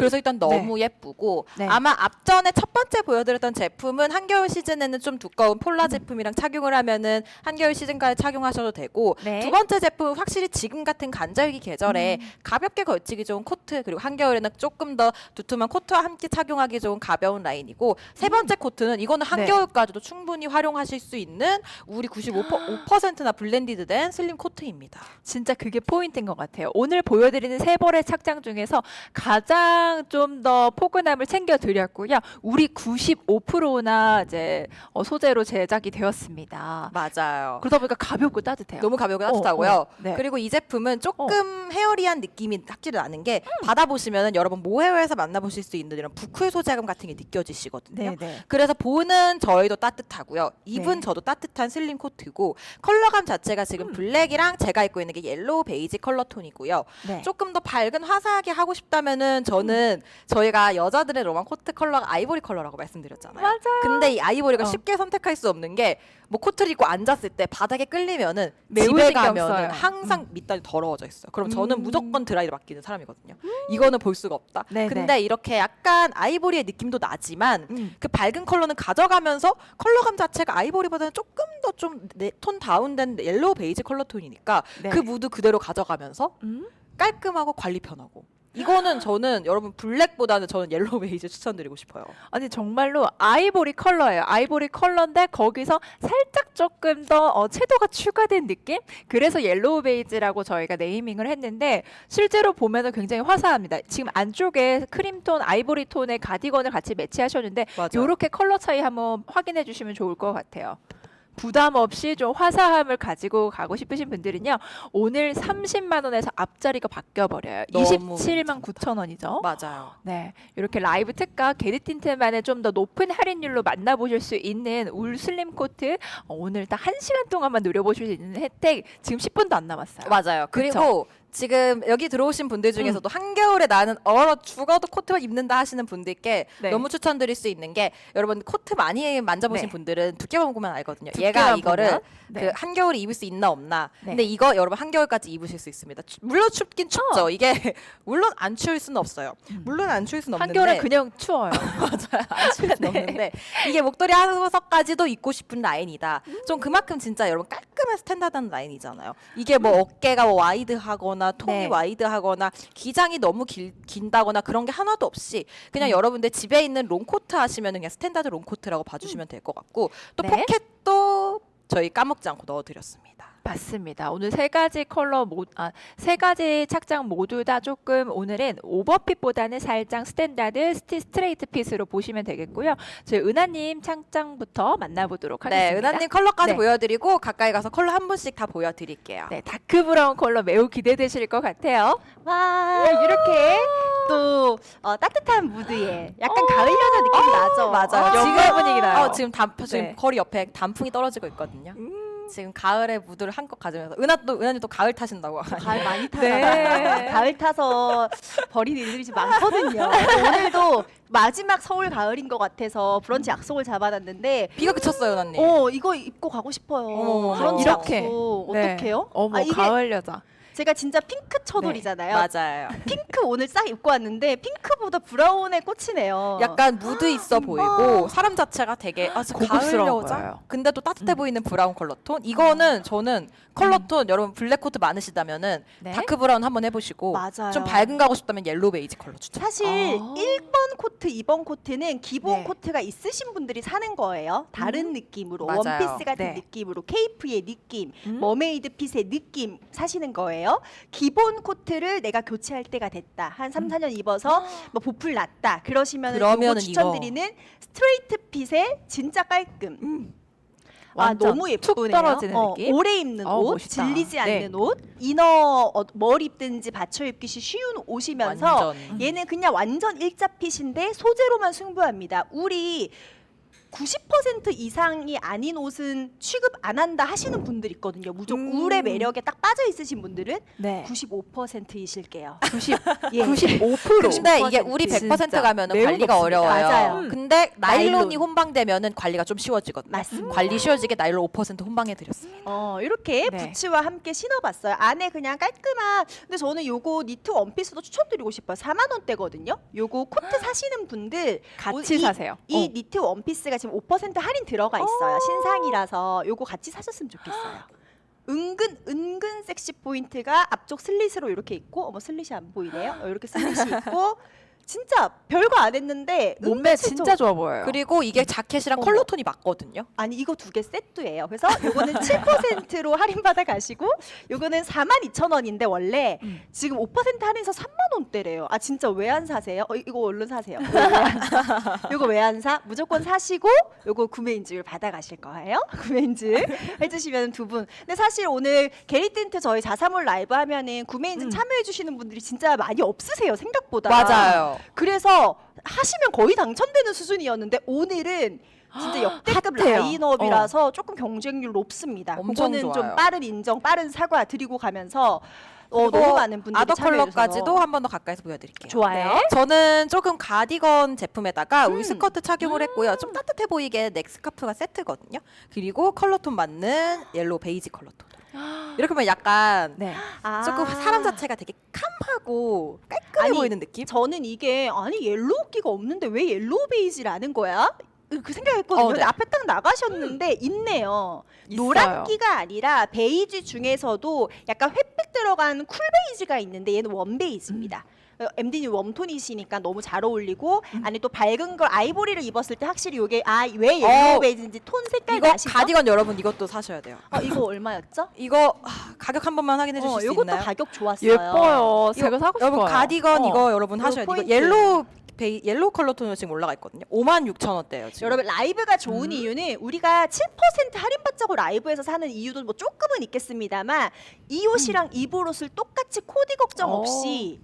그래서 일단 너무 예쁘고 네. 아마 앞전에 첫 번째 보여드렸던 제품은 한겨울 시즌에는 좀 두꺼운 폴라 제품이랑 착용을 하면은 한겨울 시즌까지 착용하셔도 되고 네. 두 번째 제품은 확실히 지금 같은 간절기 계절에 음. 가볍게 걸치기 좋은 코트 그리고 한겨울에는 조금 더 두툼한 코트와 함께 착용하기 좋은 가벼운 라인이고 세 번째 코트는 이거는 네. 한겨울까지도 충분히 활용하실 수 있는 우리 95%나 블렌디드된 슬림 코트입니다. 진짜 그게 포인트인 것 같아요. 오늘 보여드리는 세 벌의 착장 중에서 가장 좀 더 포근함을 챙겨 드렸고요. 우리 95%나 이제 어, 소재로 제작이 되었습니다. 맞아요. 그러다 보니까 가볍고 따뜻해요. 너무 가볍고 어, 따뜻하고요. 어, 네. 그리고 이 제품은 조금 헤어리한 느낌이 확실히 나는 게 받아보시면 여러분 모헤어에서 만나보실 수 있는 이런 부클 소재감 같은 게 느껴지시거든요. 네, 네. 그래서 보는 저희도 따뜻하고요. 입은 네. 저도 따뜻한 슬림 코트고 컬러감 자체가 지금 음. 블랙이랑 제가 입고 있는 게 옐로우 베이지 컬러 톤이고요. 네. 조금 더 밝은 화사하게 하고 싶다면은 저는 저희가 여자들의 로망 코트 컬러가 아이보리 컬러라고 말씀드렸잖아요. 맞아요. 근데 이 아이보리가 어. 쉽게 선택할 수 없는 게 뭐 코트를 입고 앉았을 때 바닥에 끌리면은 매우 집에 신경 가면은 써요. 항상 밑단이 더러워져 있어요. 그럼 저는 음. 무조건 드라이를 맡기는 사람이거든요. 이거는 볼 수가 없다. 네, 근데 이렇게 약간 아이보리의 느낌도 나지만 음. 그 밝은 컬러는 가져가면서 컬러감 자체가 아이보리보다는 조금 더 좀 톤 다운된 옐로우 베이지 컬러 톤이니까 네. 그 무드 그대로 가져가면서 음? 깔끔하고 관리 편하고 이거는 저는 여러분 블랙보다는 저는 옐로우 베이지 추천드리고 싶어요. 아니 정말로 아이보리 컬러예요. 아이보리 컬러인데 거기서 살짝 조금 더 어, 채도가 추가된 느낌? 그래서 옐로우 베이지라고 저희가 네이밍을 했는데 실제로 보면은 굉장히 화사합니다. 지금 안쪽에 크림톤, 아이보리 톤의 가디건을 같이 매치하셨는데 맞아요. 이렇게 컬러 차이 한번 확인해 주시면 좋을 것 같아요. 부담 없이 좀 화사함을 가지고 가고 싶으신 분들은요. 오늘 30만 원에서 앞자리가 바뀌어 버려요. 너무 27만 9천 원이죠. 맞아요. 네, 이렇게 라이브 특가 게리 틴트만의 좀 더 높은 할인율로 만나보실 수 있는 울 슬림 코트 어, 오늘 딱 한 시간 동안만 누려보실 수 있는 혜택 지금 10분도 안 남았어요. 맞아요. 그리고 지금 여기 들어오신 분들 중에서도 한겨울에 나는 얼어 죽어도 코트만 입는다 하시는 분들께 네. 너무 추천드릴 수 있는 게 여러분 코트 많이 만져보신 네. 분들은 두께만 보면 알거든요. 두께만 얘가 이거를 보면, 네. 그 한겨울에 입을 수 있나 없나. 네. 근데 이거 여러분 한겨울까지 입으실 수 있습니다. 추- 물론 춥긴 춥죠. 이게 물론 안 추울 수는 없어요. 물론 안 추울 수는 없는데 한겨울은 그냥 추워요. 맞아요. 안 추울 수는 네. 없는데 이게 목도리 하서까지도 입고 싶은 라인이다. 좀 그만큼 진짜 여러분 깔 끔한 스탠다드한 라인이잖아요. 이게 뭐 어깨가 뭐 와이드하거나 통이 네. 와이드하거나 기장이 너무 길, 긴다거나 그런 게 하나도 없이 그냥 음. 여러분들 집에 있는 롱코트 하시면 그냥 스탠다드 롱코트라고 봐주시면 될 것 같고 또 네. 포켓도 저희 까먹지 않고 넣어드렸습니다. 맞습니다. 오늘 세 가지 컬러 모, 아, 세 가지 착장 모두 다 조금 오늘은 오버핏보다는 살짝 스탠다드 스티 스트레이트 핏으로 보시면 되겠고요. 저희 은하님 착장부터 만나보도록 하겠습니다. 네, 은하님 컬러까지 네. 보여드리고 가까이 가서 컬러 한 분씩 다 보여드릴게요. 네, 다크 브라운 컬러 매우 기대되실 것 같아요. 와 이렇게 또 어, 따뜻한 무드에 약간 가을 여자 느낌이 나죠. 맞아요. 어, 지금 분위기 나요. 어, 지금 단 지금 네. 거리 옆에 단풍이 떨어지고 있거든요. 음. 지금 가을의 무드를 한껏 가지면서 은하 또 은하님 또 가을 타신다고. 가을 많이 타서 네. 가을 타서 버린 일들이 좀 많거든요. 오늘도 마지막 서울 가을인 것 같아서 브런치 약속을 잡아놨는데 비가 그쳤어요, 은하님. 어 이거 입고 가고 싶어요. 어머, 브런치 이렇게. 약속 네. 어떡해요? 어머, 아, 이게 가을 여자. 제가 진짜 핑크 쳐돌이잖아요. 맞아요. 핑크 오늘 싹 입고 왔는데 핑크보다 브라운에 꽂히네요. 약간 무드 있어 보이고 사람 자체가 되게 아, 진짜 가을 고급스러운 여자. 거예요. 근데 또 따뜻해 음. 보이는 브라운 컬러 톤. 이거는 저는 컬러 톤 여러분 블랙 코트 많으시다면은 네. 다크 브라운 한번 해보시고 맞아요. 좀 밝은 거 하고 싶다면 옐로우 베이지 컬러 추천. 사실 아. 1번 코트, 2번 코트는 기본 네. 코트가 있으신 분들이 사는 거예요. 다른 느낌으로 맞아요. 원피스 같은 네. 느낌으로 케이프의 느낌, 음. 머메이드 핏의 느낌 사시는 거예요. 기본 코트를 내가 교체할 때가 됐다. 한 3, 4년 입어서 뭐 보풀 났다. 그러시면 그러면은 추천드리는 스트레이트 핏의 진짜 깔끔. 아 완전 너무 툭 예쁘네요. 떨어지는 어, 느낌. 오래 입는 어, 옷, 멋있다. 질리지 네. 않는 옷, 이너 어, 뭘 입든지 받쳐 입기 쉬운 옷이면서 완전. 얘는 그냥 완전 일자 핏인데 소재로만 승부합니다. 울이 90% 이상이 아닌 옷은 취급 안 한다 하시는 분들 있거든요. 무조건 음. 울의 매력에 딱 빠져 있으신 분들은 네. 95%이실게요. 90, 예. 95%. 근데 이게 우리 100% 진짜 가면은 매우 관리가 높습니다. 어려워요. 맞아요. 음. 근데 나일론이 나일론. 혼방되면은 관리가 좀 쉬워지거든요. 맞습니다. 관리 쉬워지게 나일론 5% 혼방해 드렸습니다. 어, 이렇게 네. 부츠와 함께 신어봤어요. 안에 그냥 깔끔한. 근데 저는 요거 니트 원피스도 추천드리고 싶어요. 4만 원대거든요. 요거 코트 사시는 분들 같이 이- 사세요. 이 어. 니트 원피스가 지금 5% 할인 들어가 있어요. 신상이라서 요거 같이 사셨으면 좋겠어요. 은근 은근 섹시 포인트가 앞쪽 슬릿으로 이렇게 있고 어머 슬릿이 안 보이네요. 어, 이렇게 슬릿이 있고 진짜 별거 안 했는데 몸매 은근 진짜 좋아 보여요. 그리고 이게 자켓이랑 어머. 컬러 톤이 맞거든요. 아니 이거 두 개 세트예요. 그래서 요거는 7%로 할인 받아 가시고 요거는 42,000원인데 원래 음. 지금 5% 할인해서 3만 원대래요. 아 진짜 왜 안 사세요? 어, 이거 얼른 사세요. 왜안 사? 요거 왜 안 사? 무조건 사시고 요거 구매 인증을 받아 가실 거예요. 구매 인증 해 주시면 두 분. 근데 사실 오늘 게리틴트 저희 자사몰 라이브 하면은 구매 인증 음. 참여해 주시는 분들이 진짜 많이 없으세요. 생각보다. 맞아요. 그래서 하시면 거의 당첨되는 수준이었는데 오늘은 진짜 역대급 핫해요. 라인업이라서 조금 경쟁률 높습니다. 엄청 그거는 좋아요. 좀 빠른 인정, 빠른 사과 드리고 가면서 어, 너무 많은 분들이 아더 참여해 주셔서 컬러까지도 한번 더 가까이서 보여드릴게요. 좋아요. 네. 저는 조금 가디건 제품에다가 음. 울스커트 착용을 했고요. 좀 따뜻해 보이게 넥스카프가 세트거든요. 그리고 컬러톤 맞는 옐로우 베이지 컬러톤. 이렇게 보면 약간 네. 아. 조금 사람 자체가 되게 캄하고 깔끔해 아니, 보이는 느낌? 저는 이게 아니 옐로우 끼가 없는데 왜 옐로우 베이지라는 거야? 그 생각했거든요. 어, 네. 앞에 딱 나가셨는데 있네요. 있어요. 노란 끼가 아니라 베이지 중에서도 약간 회색 들어간 쿨 베이지가 있는데 얘는 원 베이지입니다. 어, MD님 웜톤이시니까 너무 잘 어울리고 안에 또 밝은 걸 아이보리를 입었을 때 확실히 이게 아 왜 옐로우 어, 베이지인지 톤 색깔 이거 나시죠? 가디건 여러분 이것도 사셔야 돼요. 어, 이거 얼마였죠? 이거 아, 가격 한 번만 확인해 주실 어, 수 이것도 있나요? 가격 좋았어요. 예뻐요. 제가 사고 싶어요. 여러분 가디건 어. 이거 여러분 이거 하셔야 돼요. 이거 포인트. 옐로우 베이 옐로우 컬러 톤으로 지금 올라가 있거든요. 5만 6천 원대예요 지금. 여러분 라이브가 좋은 음. 이유는 우리가 7% 할인받자고 라이브에서 사는 이유도 뭐 조금은 있겠습니다만 이 옷이랑 음. 입을 옷을 똑같이 코디 걱정 오. 없이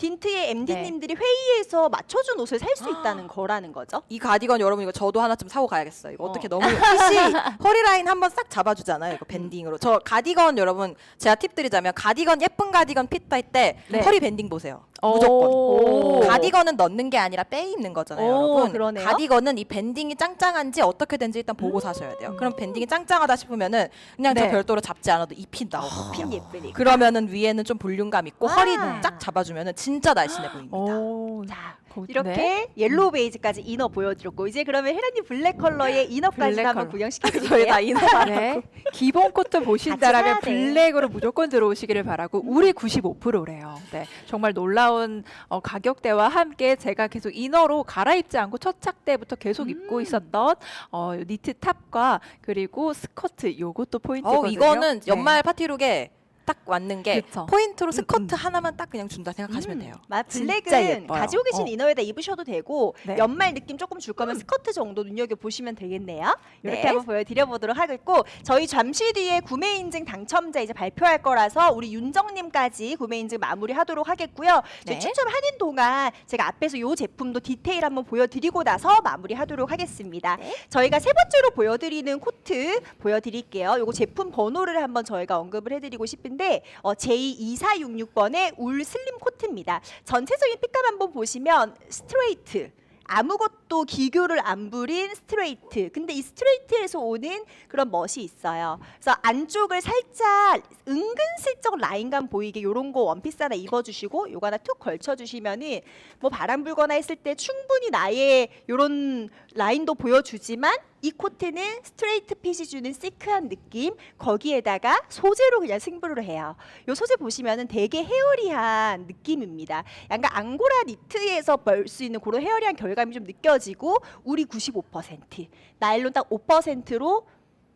딘트의 네. MD님들이 회의에서 맞춰준 옷을 살 수 있다는 거라는 거죠. 이 가디건 여러분 이거 저도 하나 좀 사고 가야겠어요. 이거 어. 어. 떻게 너무 핏이 허리 라인 한번 싹 잡아주잖아요. 이거 밴딩으로. 저 가디건 여러분 제가 팁 드리자면 가디건 예쁜 가디건 핏할 때 네. 허리 밴딩 보세요. 오. 무조건. 가디건은 넣는 게 아니라 빼 입는 거잖아요, 오, 여러분. 그러네요. 가디건은 이 밴딩이 짱짱한지 어떻게 된지 일단 보고 사셔야 돼요. 그럼 밴딩이 짱짱하다 싶으면은 그냥 네. 저 별도로 잡지 않아도 이핏 나오거든요. 핀 예쁘니. 그러면은 위에는 좀 볼륨감 있고 아. 허리 쫙 잡아주면은 진짜 날씬해 보입니다. 오. 자, 거- 이렇게 네. 옐로우 베이지까지 이너 보여드렸고 이제 그러면 혜란님 블랙 컬러의 이너까지 블랙 한번 컬러. 구경시켜드릴게요. 저희 다 이너 네. 기본 코트 보신다라면 돼. 블랙으로 무조건 들어오시기를 바라고 우리 95%래요. 네. 정말 놀라운 어, 가격대와 함께 제가 계속 이너로 갈아입지 않고 첫착 때부터 계속 음. 입고 있었던 어, 니트 탑과 그리고 스커트 요것도 포인트거든요. 어, 이거는 네. 연말 파티룩에 딱 왔는 게 그쵸. 포인트로 음, 스커트 음. 하나만 딱 그냥 준다 생각하시면 돼요. 맞 진짜 블랙은 예뻐요. 가지고 계신 어. 이너에다 입으셔도 되고 네. 연말 느낌 조금 줄 거면 스커트 정도 눈여겨 보시면 되겠네요. 이렇게 네. 한번 보여드려 보도록 하겠고 저희 잠시 뒤에 구매 인증 당첨자 이제 발표할 거라서 우리 윤정님까지 구매 인증 마무리하도록 하겠고요. 저희 네. 추첨하는 동안 제가 앞에서 이 제품도 디테일 한번 보여드리고 나서 마무리하도록 하겠습니다. 네. 저희가 세 번째로 보여드리는 코트 보여드릴게요. 요거 제품 번호를 한번 저희가 언급을 해드리고 싶은데 어, J2466번의 울 슬림 코트입니다. 전체적인 핏감 한번 보시면 스트레이트. 아무것도 기교를 안 부린 스트레이트. 근데 이 스트레이트에서 오는 그런 멋이 있어요. 그래서 안쪽을 살짝 은근슬쩍 라인감 보이게 요런 거 원피스 하나 입어주시고 요거 하나 툭 걸쳐주시면은 뭐 바람 불거나 했을 때 충분히 나의 요런 라인도 보여주지만 이 코트는 스트레이트 핏이 주는 시크한 느낌 거기에다가 소재로 그냥 승부를 해요. 요 소재 보시면은 되게 헤어리한 느낌입니다. 약간 앙고라 니트에서 볼수 있는 그런 헤어리한 결감이 좀 느껴 지고 우리 95% 나일론 딱 5%로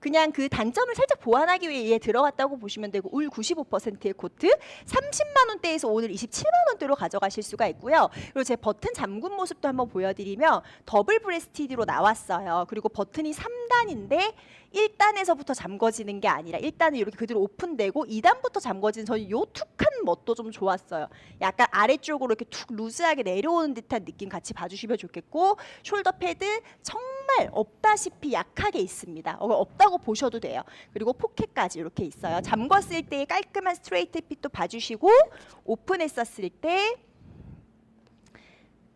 그냥 그 단점을 살짝 보완하기 위해 얘 들어갔다고 보시면 되고 울 95%의 코트 30만 원대에서 오늘 27만 원대로 가져가실 수가 있고요. 그리고 제 버튼 잠군 모습도 한번 보여드리면 더블 브레스티드로 나왔어요. 그리고 버튼이 3단인데 1단에서부터 잠궈지는 게 아니라 1단은 이렇게 그대로 오픈되고 2단부터 잠궈지는 저는 요 툭한 멋도 좀 좋았어요. 약간 아래쪽으로 이렇게 툭 루즈하게 내려오는 듯한 느낌 같이 봐주시면 좋겠고 숄더 패드 정말 정말 없다시피 약하게 있습니다. 어, 없다고 보셔도 돼요. 그리고 포켓까지 이렇게 있어요. 잠궜을 때 깔끔한 스트레이트 핏도 봐주시고 오픈했었을 때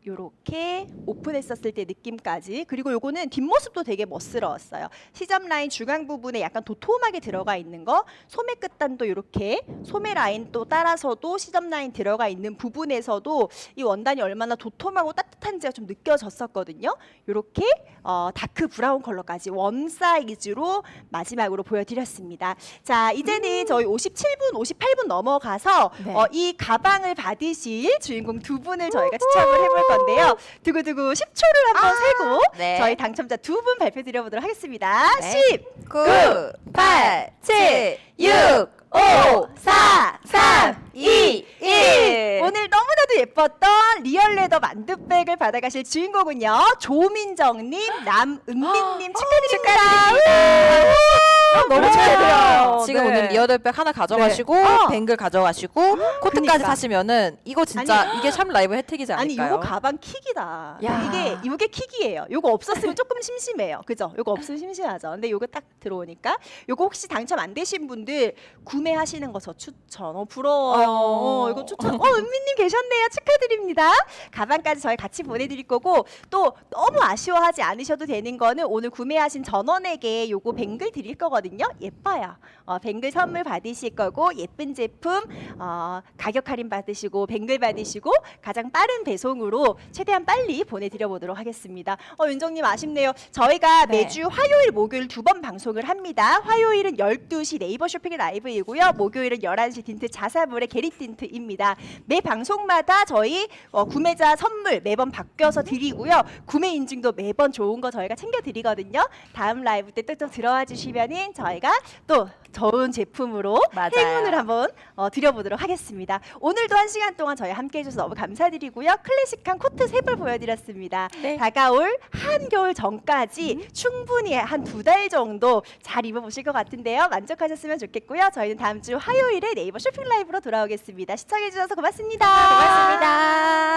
요렇게 오픈했었을 때 느낌까지 그리고 요거는 뒷모습도 되게 멋스러웠어요. 시접 라인 중앙 부분에 약간 도톰하게 들어가 있는 거 소매 끝단도 이렇게 소매 라인 또 따라서도 시접 라인 들어가 있는 부분에서도 이 원단이 얼마나 도톰하고 따뜻한지가 좀 느껴졌었거든요. 요렇게 어, 다크 브라운 컬러까지 원 사이즈로 마지막으로 보여드렸습니다. 자 이제는 저희 57분 58분 넘어가서 네. 어, 이 가방을 받으실 주인공 두 분을 저희가 추첨을 해볼 건데 요. 두구두구 10초를 한번 세고 네. 저희 당첨자 두 분 발표 드려보도록 하겠습니다. 네. 10, 9, 8, 7, 6, 5, 4, 3, 2, 1. 1. 오늘 너무나도 예뻤던 리얼레더 만두백을 받아가실 주인공은요. 조민정님, 남은민님 축하드립니다. 너무 네. 축하드려요. 지금 네. 오늘 리어들백 하나 가져가시고 어. 뱅글 가져가시고 코트까지 그니까. 사시면은 이거 진짜 이게 참 라이브 혜택이지 아니 않을까요? 이거 가방 킥이다. 야. 이게 이게 킥이에요. 이거 없었으면 조금 심심해요. 그죠? 이거 없으면 심심하죠. 근데 이거 딱 들어오니까 이거 혹시 당첨 안 되신 분들 구매하시는 거 저 추천. 어 부러워요. 어. 어, 이거 추천. 어 은미님 계셨네요. 축하드립니다. 가방까지 저희 같이 보내드릴 거고 또 너무 아쉬워하지 않으셔도 되는 거는 오늘 구매하신 전원에게 요거 뱅글 드릴 거거든요. 예뻐요. 어, 뱅글 선물 받으실 거고 예쁜 제품 어, 가격 할인 받으시고 뱅글 받으시고 가장 빠른 배송으로 최대한 빨리 보내드려 보도록 하겠습니다. 어, 윤정님 아쉽네요. 저희가 네. 매주 화요일, 목요일 두 번 방송을 합니다. 화요일은 12시 네이버 쇼핑 라이브이고요. 목요일은 11시 딘트 자사물의 게리 딘트입니다. 매 방송마다 저희 어, 구매자 선물 매번 바뀌어서 드리고요. 구매 인증도 매번 좋은 거 저희가 챙겨 드리거든요. 다음 라이브 때또또 들어와 주시면은 저희가 또 좋은 제품으로 맞아요. 행운을 한번 어, 드려보도록 하겠습니다. 오늘도 한 시간 동안 저희 함께 해주셔서 너무 감사드리고요. 클래식한 코트 세벌 보여드렸습니다. 네. 다가올 한겨울 전까지 충분히 한 두 달 정도 잘 입어보실 것 같은데요. 만족하셨으면 좋겠고요. 저희는 다음 주 화요일에 네이버 쇼핑 라이브로 돌아오겠습니다. 시청해주셔서 고맙습니다. 고맙습니다.